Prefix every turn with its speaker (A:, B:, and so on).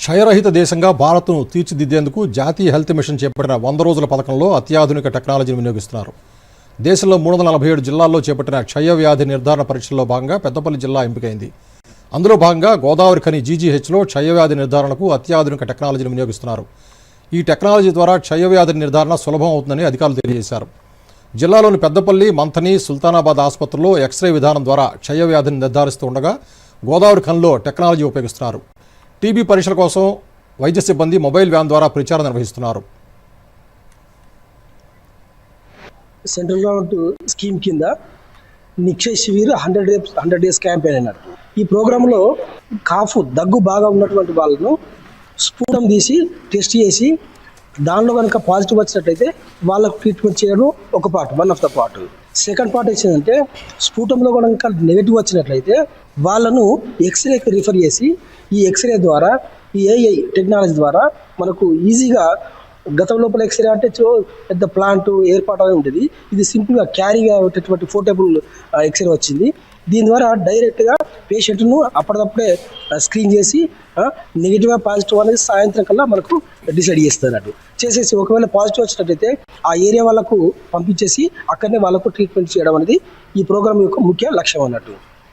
A: క్షయరహిత దేశంగా భారత్ను తీర్చిదిద్దేందుకు జాతీయ హెల్త్ మిషన్ చేపట్టిన వంద రోజుల పథకంలో అత్యాధునిక టెక్నాలజీని వినియోగిస్తున్నారు. దేశంలో మూడు వందల నలభై ఏడు జిల్లాల్లో చేపట్టిన క్షయ వ్యాధి నిర్ధారణ పరీక్షల్లో భాగంగా పెద్దపల్లి జిల్లా ఎంపికైంది. అందులో భాగంగా గోదావరి ఖని జీజీహెచ్లో క్షయవ్యాధి నిర్ధారణకు అత్యాధునిక టెక్నాలజీని వినియోగిస్తున్నారు. ఈ టెక్నాలజీ ద్వారా క్షయవ్యాధి నిర్ధారణ సులభం అవుతుందని అధికారులు తెలియజేశారు. జిల్లాలోని పెద్దపల్లి మంథని సుల్తానాబాద్ ఆసుపత్రుల్లో ఎక్స్రే విధానం ద్వారా క్షయవ్యాధిని నిర్ధారిస్తూ ఉండగా గోదావరి ఖన్లో టెక్నాలజీ ఉపయోగిస్తున్నారు. టీబీ పరీక్షల కోసం వైద్య సిబ్బంది మొబైల్ వ్యాన్ ద్వారా ప్రచారం నిర్వహిస్తున్నారు.
B: సెంట్రల్ గవర్నమెంట్ స్కీమ్ కింద Nikshay Shivir hundred days hundred days campaign అన్నట్టు ఈ ప్రోగ్రాంలో కాఫ్ దగ్గు బాగా ఉన్నటువంటి వాళ్ళను స్ఫూటం తీసి టెస్ట్ చేసి దానిలో కనుక పాజిటివ్ వచ్చినట్లయితే వాళ్ళకు ట్రీట్మెంట్ చేయడం ఒక part one of the part. Second part ఏంటంటే స్ఫూటంలో కూడా ఇంకా నెగిటివ్ వచ్చినట్లయితే వాళ్ళను ఎక్స్రేకి రిఫర్ చేసి ఈ ఎక్స్రే ద్వారా ఈ ఏఐ టెక్నాలజీ ద్వారా మనకు ఈజీగా గతం లోపల ఎక్స్రే అంటే చో పెద్ద ప్లాంట్ ఏర్పాటు అనేది ఉంటుంది. ఇది సింపుల్గా క్యారీగా పెట్టేటువంటి ఫోర్టబుల్ ఎక్స్రే వచ్చింది. దీని ద్వారా డైరెక్ట్గా పేషెంట్ను అప్పటికప్పుడే స్క్రీన్ చేసి నెగిటివ్ పాజిటివ్ అనేది సాయంత్రం కల్లా మనకు డిసైడ్ చేస్తుంది అన్నట్టు చేసేసి ఒకవేళ పాజిటివ్ వచ్చినట్టయితే ఆ ఏరియా వాళ్ళకు పంపించేసి అక్కడనే వాళ్ళకు ట్రీట్మెంట్ చేయడం అనేది ఈ ప్రోగ్రామ్ యొక్క ముఖ్య లక్ష్యం అన్నట్టు.